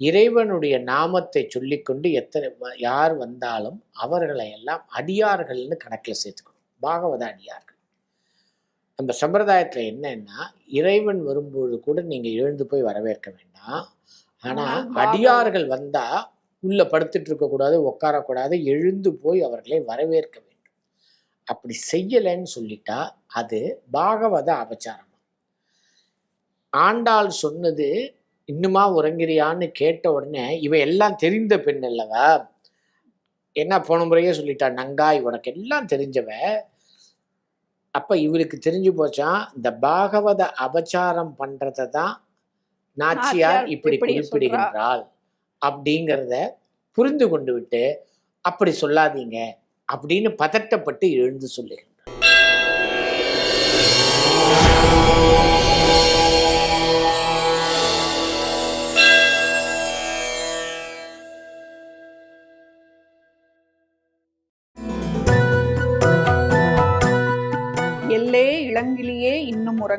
இறைவனுடைய நாமத்தை சொல்லிக்கொண்டு எத்தனை யார் வந்தாலும் அவர்களை எல்லாம் அடியார்கள்னு கணக்கில் சேர்த்துக்கணும். பாகவத அடியார்கள். நம்ம சம்பிரதாயத்தில் என்னன்னா இறைவன் வரும்பொழுது கூட நீங்கள் எழுந்து போய் வரவேற்க வேண்டாம். ஆனால் அடியார்கள் வந்தா உள்ள படுத்துட்டு இருக்கக்கூடாது உட்காரக்கூடாது எழுந்து போய் அவர்களை வரவேற்க வேண்டும். அப்படி செய்யலைன்னு சொல்லிட்டா அது பாகவத அபச்சாரம். ஆண்டாள் சொன்னது இன்னுமா உறங்குறியான்னு கேட்ட உடனே இவ எல்லாம் தெரிந்த பெண் அல்லவா என்ன போன முறையே சொல்லிட்டா நங்காய் உனக்கு எல்லாம் தெரிஞ்சவ. அப்ப இவளுக்கு தெரிஞ்சு போச்சான் இந்த பாகவத அபச்சாரம் பண்றதை தான் நாச்சியார் இப்படி குறிப்பிடுகின்றாள் அப்படிங்கிறத புரிந்து கொண்டு விட்டு அப்படி சொல்லாதீங்க அப்படின்னு பதட்டப்பட்டு எழுந்து சொல்லுகின்றார்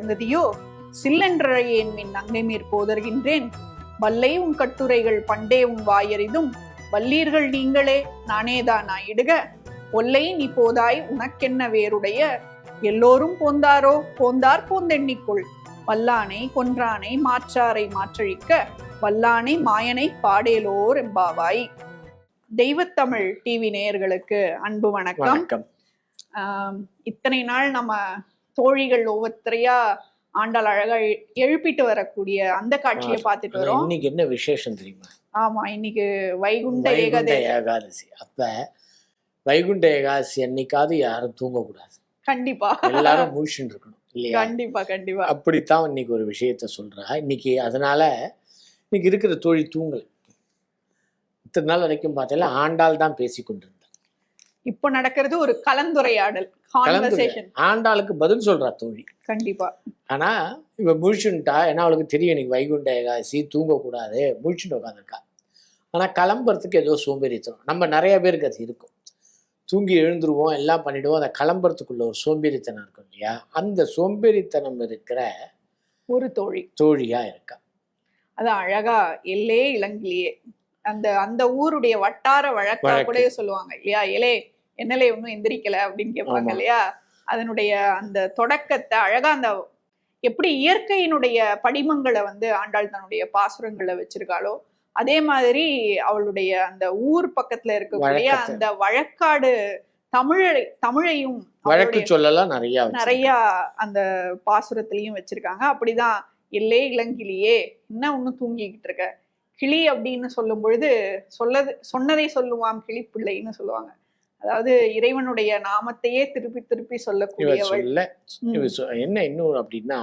உறங்குதியோ சில்லென்றழையேன் மின் அங்கைமீர் போதர்கின்றேன். வல்லை உன் கட்டுரைகள் பண்டே உன் வாயறிதும். வல்லீர்கள் நீங்களே நானேதான் ஆயிடுக ஒல்லை நீ போதாய் உனக்கென்ன வேறுடைய? எல்லோரும் போந்தாரோ? போந்தார் போந்தெண்ணிக்குள். வல்லானை கொன்றானை மாற்றாரை மாற்றழிக்க. வல்லானை மாயனை பாடேலோர் எம்பாவாய் தெய்வத்தமிழ் டிவி நேயர்களுக்கு அன்பு வணக்கம். இத்தனை நாள் நம்ம தோழிகள் ஒவ்வொருத்தரையா ஆண்டாள் அழகா எழுப்பிட்டு வரக்கூடிய அந்த காட்சியை பார்த்துட்டு வரோம். இன்னைக்கு என்ன விசேஷம் தெரியுமா? ஆமா இன்னைக்கு வைகுண்ட ஏகாதசி. அப்ப வைகுண்ட ஏகாதசி அன்னைக்காவது யாரும் தூங்கக்கூடாது. கண்டிப்பா. எல்லாரும் முழிச்சுட்டு இருக்கணும் இல்லையா? கண்டிப்பா கண்டிப்பா. அப்படித்தான் இன்னைக்கு ஒரு விஷயத்த சொல்றா. இன்னைக்கு அதனால இன்னைக்கு இருக்கிற தோழி தூங்கல. இத்தனை நாள் வரைக்கும் பார்த்தா ஆண்டாள் தான் பேசி கொண்டிருந்தார் இப்போ நடக்கிறது ஒரு கலந்துரையாடல் கான்வர்சேஷன் ஆண்டாளுக்கு பதில் சொல்றா தோழி. கண்டிப்பா. ஆனா இவ முழிச்சுட்டா ஏன்னா அவளுக்கு தெரியும் இன்னைக்கு வைகுண்ட ஏகாதசி தூங்கக்கூடாது முழிச்சுட்டு உட்காந்துருக்கா ஆனா கிளம்புறதுக்கு ஏதோ சோம்பேறித்தனம். நம்ம நிறைய பேருக்கு அது இருக்கும். தூங்கி எழுந்துருவோம் எல்லாம் பண்ணிடுவோம் அந்த கிளம்புறதுக்குள்ள ஒரு சோம்பேறித்தனம் இருக்கும் இல்லையா? அந்த சோம்பேறித்தனம் இருக்கிற ஒரு தோழி. தோழியா இருக்கா? அது அழகா எல்லே இளங்கிலியே. அந்த அந்த ஊருடைய வட்டார வழக்கா. கூட சொல்லுவாங்க இல்லையா? எலே என்னலே இன்னும் எந்திரிக்கல அப்படின்னு கேட்பாங்க. இல்லையா அதனுடைய அந்த தொடக்கத்தை அழகா அந்த எப்படி இயற்கையினுடைய படிமங்களை வந்து ஆண்டாள் தன்னுடைய பாசுரங்களை வச்சிருக்காளோ அதே மாதிரி அவளுடைய அந்த ஊர் பக்கத்துல இருக்கக்கூடிய. அந்த வழக்காடு தமிழை தமிழையும் வழக்கு சொல்லலாம் நிறைய. நிறைய அந்த பாசுரத்திலையும் வச்சிருக்காங்க அப்படிதான் எல்லே இளங்கிளியே என்ன ஒன்னும் தூங்கிக்கிட்டு இருக்க கிளி அப்படின்னு சொல்லும் பொழுது சொல்லது சொன்னதை சொல்லுவாம் கிளி பிள்ளைன்னு சொல்லுவாங்க அதாவது இறைவனுடைய நாமத்தையே திருப்பி திருப்பி இவ சொல்லக்கூடியவள் சொல்ல ம். இவ சொ- என்ன இன்னும் அப்படின்னா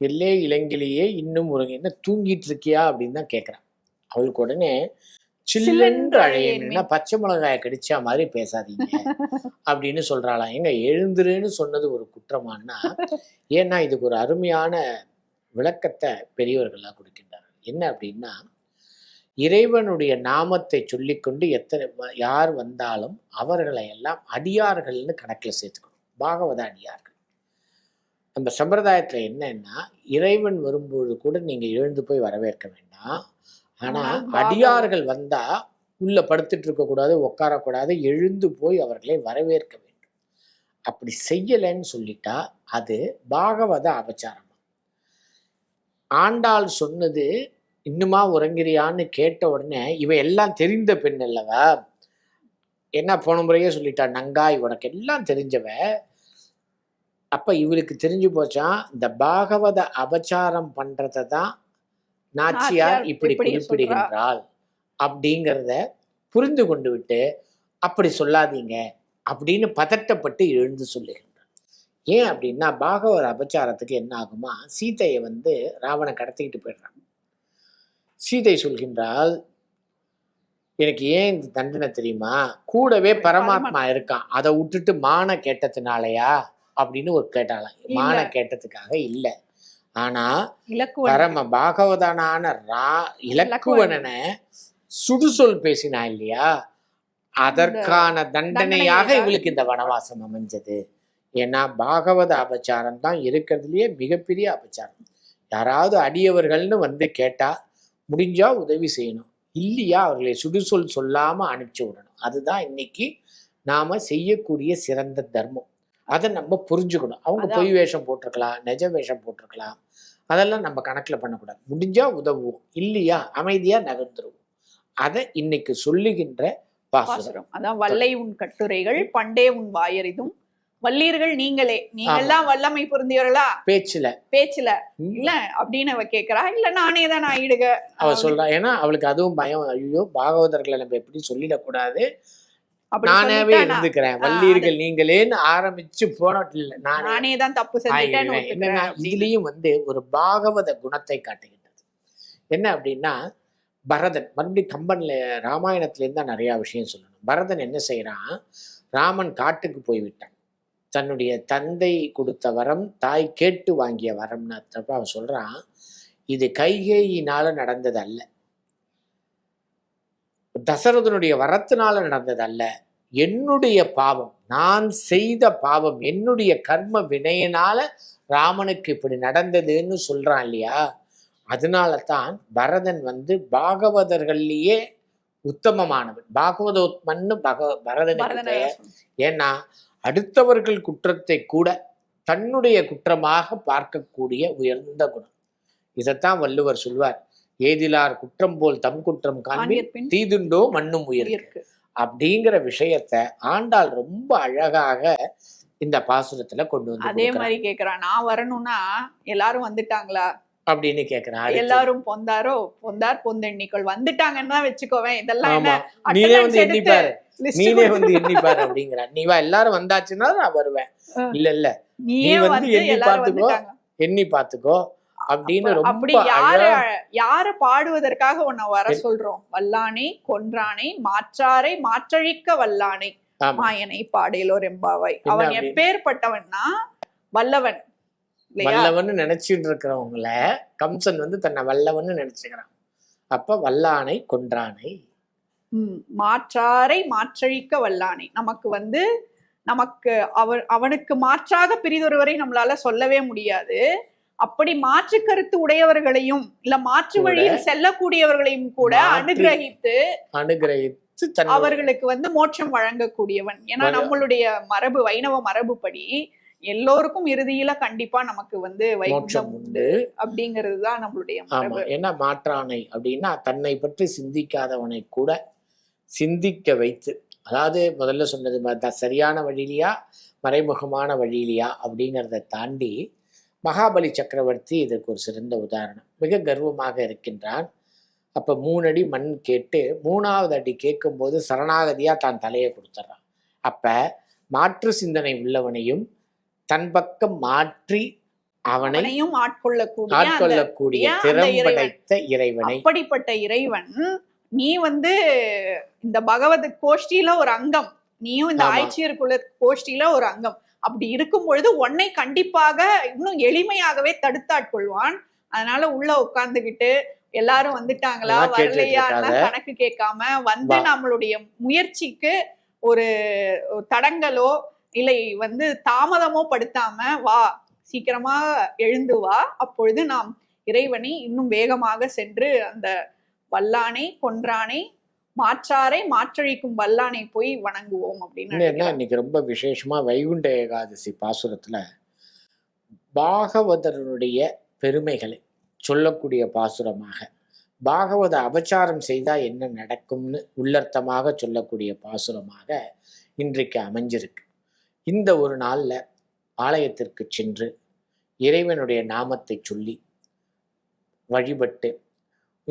எல்லே இளங்கிலேயே இன்னும் ஒரு என்ன தூங்கிட்டு இருக்கியா அப்படின்னு தான் கேட்குறான் அவளுக்கு உடனே சில்லென்று சில்லென்று அழையணும்னா பச்சை மிளகாய கடிச்சா மாதிரி பேசாதீங்க அப்படின்னு சொல்றாளாம். எங்க எழுந்துருன்னு சொன்னது ஒரு குற்றமானா ஏன்னா இதுக்கு ஒரு அருமையான விளக்கத்தை பெரியவர்களாக கொடுக்கின்றார்கள். என்ன அப்படின்னா இறைவனுடைய நாமத்தை சொல்லிக்கொண்டு எத்தனை யார் வந்தாலும் அவர்களை எல்லாம் அடியார்கள்னு கணக்கில் சேர்த்துக்கணும். பாகவத அடியார்கள் நம்ம சம்பிரதாயத்தில் என்னன்னா இறைவன் வரும்பொழுது கூட நீங்க எழுந்து போய் வரவேற்க வேண்டாம். ஆனா ஆனால் அடியார்கள் வந்தா உள்ள படுத்துட்டு இருக்கக்கூடாது உட்காரக்கூடாது எழுந்து போய் அவர்களை வரவேற்க வேண்டும். அப்படி செய்யலைன்னு சொல்லிட்டா அது பாகவத அபச்சாரம் ஆண்டாள் சொன்னது இன்னுமா உறங்குறியான்னு கேட்ட உடனே இவ எல்லாம் தெரிந்த பெண் அல்லவா என்ன போன முறையே சொல்லிட்டா நங்காய் உனக்கு எல்லாம் தெரிஞ்சவ. அப்ப இவளுக்கு தெரிஞ்சு போச்சான் இந்த பாகவத அபச்சாரம் பண்றதை தான் நாச்சியார் இப்படி குறிப்பிடுகின்றாள் அப்படிங்கிறத புரிந்து கொண்டு விட்டு அப்படி சொல்லாதீங்க அப்படின்னு பதட்டப்பட்டு எழுந்து சொல்லுகின்றார் ஏன் அப்படின்னா பாகவத அபச்சாரத்துக்கு என்ன ஆகுமா சீதையை வந்து ராவணன் கடத்திக்கிட்டு போயிடுறான். சீதை சொல்கின்றால் எனக்கு ஏன் இந்த தண்டனை தெரியுமா? கூடவே பரமாத்மா இருக்கான். அதை விட்டுட்டு மான கேட்டதுனாலயா? அப்படின்னு ஒரு கேட்டாலாம். மான கேட்டதுக்காக இல்லை. ஆனா பரம பாகவதனான ரா இலக்குவனனை சுடுசொல் பேசினா இல்லையா? அதற்கான தண்டனையாக தண்டனையாக இவளுக்கு இந்த வனவாசம் அமைஞ்சது. ஏன்னா பாகவத அபச்சாரம் தான் இருக்கிறதுலயே மிகப்பெரிய அபச்சாரம். யாராவது அடியவர்கள்னு வந்து கேட்டா முடிஞ்சா உதவி செய்யணும். இல்லையா? அவர்களை சுடுசொல் சொல்லாம அனுப்பிச்சு விடணும். அதுதான் இன்னைக்கு நாம செய்யக்கூடிய சிறந்த தர்மம். அதை நம்ம புரிஞ்சுக்கணும். அவங்க. பொய் வேஷம் போட்டிருக்கலாம் நிஜ வேஷம் போட்டிருக்கலாம். அதெல்லாம் நம்ம கணக்குல பண்ணக்கூடாது. முடிஞ்சா உதவுவோம். இல்லையா? அமைதியா நகர்ந்துருவோம். அதை இன்னைக்கு சொல்லுகின்ற பாசுரம். அதான் வல்லை உன் கட்டுரைகள் பண்டே உன் வாயறிதும். வல்லீர்கள் நீங்களே. தான் வல்லமை பொருந்தியவர்களா? பேச்சுல. பேச்சுல. இல்ல அப்படின்னு அவ கேக்குறா. இல்ல நானே தான் ஆயிடுக. அவ சொல்றா ஏன்னா அவளுக்கு அதுவும் பயம். ஐயோ பாகவதர்களை நம்ம எப்படி சொல்லிடக்கூடாது? நானாவே இருந்துக்கிறேன். வல்லீர்கள் நீங்களேன்னு ஆரம்பிச்சு இல்ல நானே. தான் தப்பு. இதுலயும் வந்து ஒரு பாகவத குணத்தை காட்டுகின்றது. என்ன அப்படின்னா பரதன் மறுபடியும் கம்பன்ல ராமாயணத்துல இருந்தா நிறைய விஷயம் சொல்லணும். பரதன் என்ன செய்யறான் ராமன் காட்டுக்கு போய்விட்டான். தன்னுடைய தந்தை கொடுத்த வரம் தாய் கேட்டு வாங்கிய வரம்னு அர்த்தப்ப அவன் சொல்றான் இது கைகேயினால நடந்தது அல்ல தசரதனுடைய வரத்தினால நடந்தது அல்ல என்னுடைய பாவம் நான் செய்த பாவம் என்னுடைய கர்ம வினையினால ராமனுக்கு இப்படி நடந்ததுன்னு சொல்றான் இல்லையா? அதனால தான் பரதன் வந்து பாகவதர்கள்லயே உத்தமமானவன். பாகவதோத்மன்னு பக பரதனுக்கு. ஏன்னா அடுத்தவர்கள் குற்றத்தை கூட தன்னுடைய குற்றமாக பார்க்கக்கூடிய உயர்ந்த குணம். இதைத்தான் வள்ளுவர் சொல்வார். ஏதிலார் குற்றம் போல் தம் குற்றம் காண்பி தீதுண்டோ மண்ணும் உயிர் உயிர்க்கு. அப்படிங்கிற விஷயத்த ஆண்டாள் ரொம்ப அழகாக இந்த பாசுரத்துல கொண்டு வந்து அதே. மாதிரி கேக்குறான் நான் வரணும்னா எல்லாரும் வந்துட்டாங்களா? அப்படின்னு கேக்குறான் எல்லாரும் பொந்தாரோ பொந்தார் பொந்தெண்ணிக்கொள். வந்துட்டாங்கன்னு தான் வச்சுக்கோவேன். இதெல்லாம் நீனே வந்து எண்ணிப்பாரு. நீனே வந்து எண்ணிப்பாரு அப்படிங்கிறான் நீ வா எல்லாரும் வந்தாச்சுன்னா நான் வருவேன். இல்ல இல்ல. நீ வந்து எண்ணி. வந்துட்டாங்க. எண்ணி பாத்துக்கோ அப்படின்னு அப்ப- ரொம்ப அப்படி யார யார பாடுவதற்காக உன்னை வர சொல்றோம்? வல்லானை கொன்றானை மாற்றாரை மாற்றழிக்க வல்லானை. மாயனை பாடையிலோர் எம்பாவாய் என்ன அவன்? எப்பேற்பட்டவன்னா வல்லவன் இல்லையா? வல்லவன்னு நினைச்சிட்டு இருக்கிறவங்கள கம்சன் வந்து தன்னை வல்லவன்னு நினைச்சுக்கிறான். அப்ப வல்லானை கொன்றானை. மாற்றாரை மாற்றழிக்க வல்லானை. நமக்கு வந்து நமக்கு அவர் அவனுக்கு மாற்றாக பிரிதொருவரை நம்மளால சொல்லவே முடியாது. அப்படி மாற்று கருத்து உடையவர்களையும் இல்ல மாற்று வழியில் செல்லக்கூடியவர்களையும் கூட அனுகிரகித்து அனுகிரகித்து அவர்களுக்கு வந்து மோட்சம் வழங்கக்கூடியவன். ஏன்னா நம்மளுடைய மரபு வைணவ மரபுப்படி எல்லோருக்கும் இறுதியில கண்டிப்பா நமக்கு வந்து மோட்சம் உண்டு. அப்படிங்கிறது தான் நம்மளுடைய ஏன்னா மாற்றானை அப்படின்னா தன்னை பற்றி சிந்திக்காதவனை கூட சிந்திக்க வைத்து அதாவது முதல்ல சொன்னது தான் சரியான வழியிலையா மறைமுகமான வழியிலையா அப்படிங்கிறத தாண்டி மகாபலி சக்கரவர்த்தி இதற்கு ஒரு சிறந்த உதாரணம். மிக கர்வமாக இருக்கின்றான். அப்போ மூணு அடி மண் கேட்டு மூணாவது அடி கேட்கும்போது சரணாகதியாக தான் தலையை கொடுத்துட்றான் அப்போ மாற்று சிந்தனை உள்ளவனையும் தன் பக்கம் மாற்றி அவனை அவனையும் ஆட்கொள்ளக்கூடிய ஆட்கொள்ளக்கூடிய அந்த திறம் இறைவன். படைத்த இறைவனை அப்படிப்பட்ட இறைவன் நீ வந்து இந்த பகவத் கோஷ்டியில ஒரு அங்கம் நீயும் இந்த. ஆய்ச்சியர் குல கோஷ்டியில ஒரு அங்கம் அப்படி இருக்கும் பொழுது உன்னை கண்டிப்பாக இன்னும் எளிமையாகவே தடுத்தாட்கொள்வான் அதனால உள்ள உட்கார்ந்துகிட்டு எல்லாரும் வந்துட்டாங்களா வரலையா. கணக்கு கேட்காம வந்து. நம்மளுடைய முயற்சிக்கு ஒரு ஒரு தடங்கலோ இல்லை வந்து தாமதமோ படுத்தாம வா சீக்கிரமா எழுந்து வா அப்பொழுது நாம் இறைவனை இன்னும் வேகமாக சென்று அந்த வல்லானை கொன்றானை மாற்றாரை மாற்றழிக்கும் வல்லானை போய் வணங்குவோம் அப்படின்னு என்ன. இன்னைக்கு ரொம்ப விசேஷமா வைகுண்ட ஏகாதசி பாசுரத்துல பாகவதருடைய பெருமைகளை சொல்லக்கூடிய பாசுரமாக பாகவத அபச்சாரம் செய்தா என்ன நடக்கும்னு உள்ளர்த்தமாக சொல்லக்கூடிய பாசுரமாக இன்றைக்கு அமைஞ்சிருக்கு இந்த ஒரு நாள்ல ஆலயத்திற்கு சென்று இறைவனுடைய நாமத்தை சொல்லி வழிபட்டு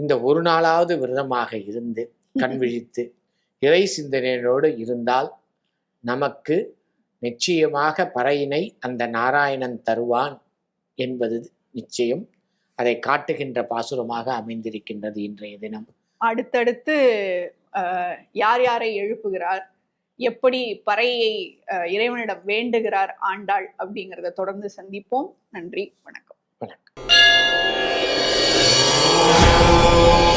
இந்த ஒரு நாளாவது விரதமாக இருந்து கண் விழித்து இறை சிந்தனையோடு இருந்தால் நமக்கு நிச்சயமாக பறையினை அந்த நாராயணன் தருவான் என்பது நிச்சயம். அதை காட்டுகின்ற பாசுரமாக அமைந்திருக்கின்றது இன்றைய தினம். அடுத்தடுத்து யார் யாரை எழுப்புகிறார்? எப்படி பறையை இறைவனிடம் வேண்டுகிறார் ஆண்டாள் அப்படிங்கிறத தொடர்ந்து சந்திப்போம். நன்றி வணக்கம். வணக்கம். Senhor.